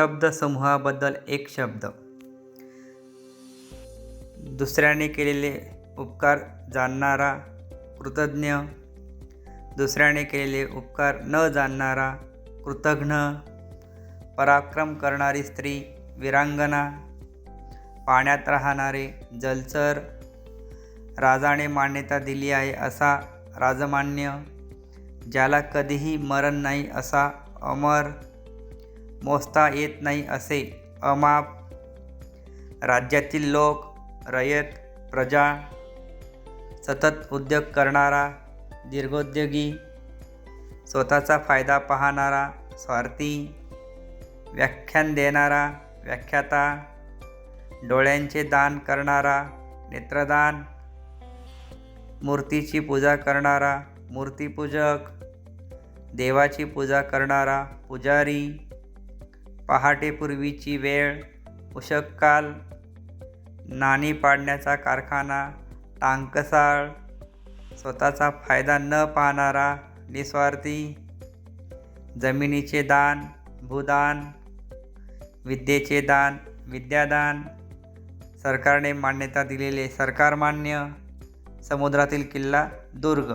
शब्दसमूहाबद्दल एक शब्द. दुसऱ्याने केलेले उपकार जाणणारा कृतज्ञ. दुसऱ्याने केलेले उपकार न जाणणारा कृतघ्न. पराक्रम करणारी स्त्री विरांगना. पाण्यात राहणारे जलचर. राजाने मान्यता दिली आहे असा राजमान्य. ज्याला कधीही मरण नाही असा अमर. मोजता येत नाही असे अमाप राज्यातील लोक रयत प्रजा सतत उद्योग करणारा दीर्घोद्योगी स्वतःचा फायदा पाहणारा स्वार्थी व्याख्यान देणारा व्याख्याता डोळ्यांचे दान करणारा नेत्रदान मूर्तीची पूजा करणारा मूर्तीपूजक देवाची पूजा करणारा पुजारी पहाटेपूर्वीची वेळ उशककाल नाणी पाडण्याचा कारखाना टांकसाळ स्वतःचा फायदा न पाहणारा निस्वार्थी जमिनीचे दान भूदान विद्येचे दान विद्यादान सरकारने मान्यता दिलेले सरकारमान्य समुद्रातील किल्ला दुर्ग.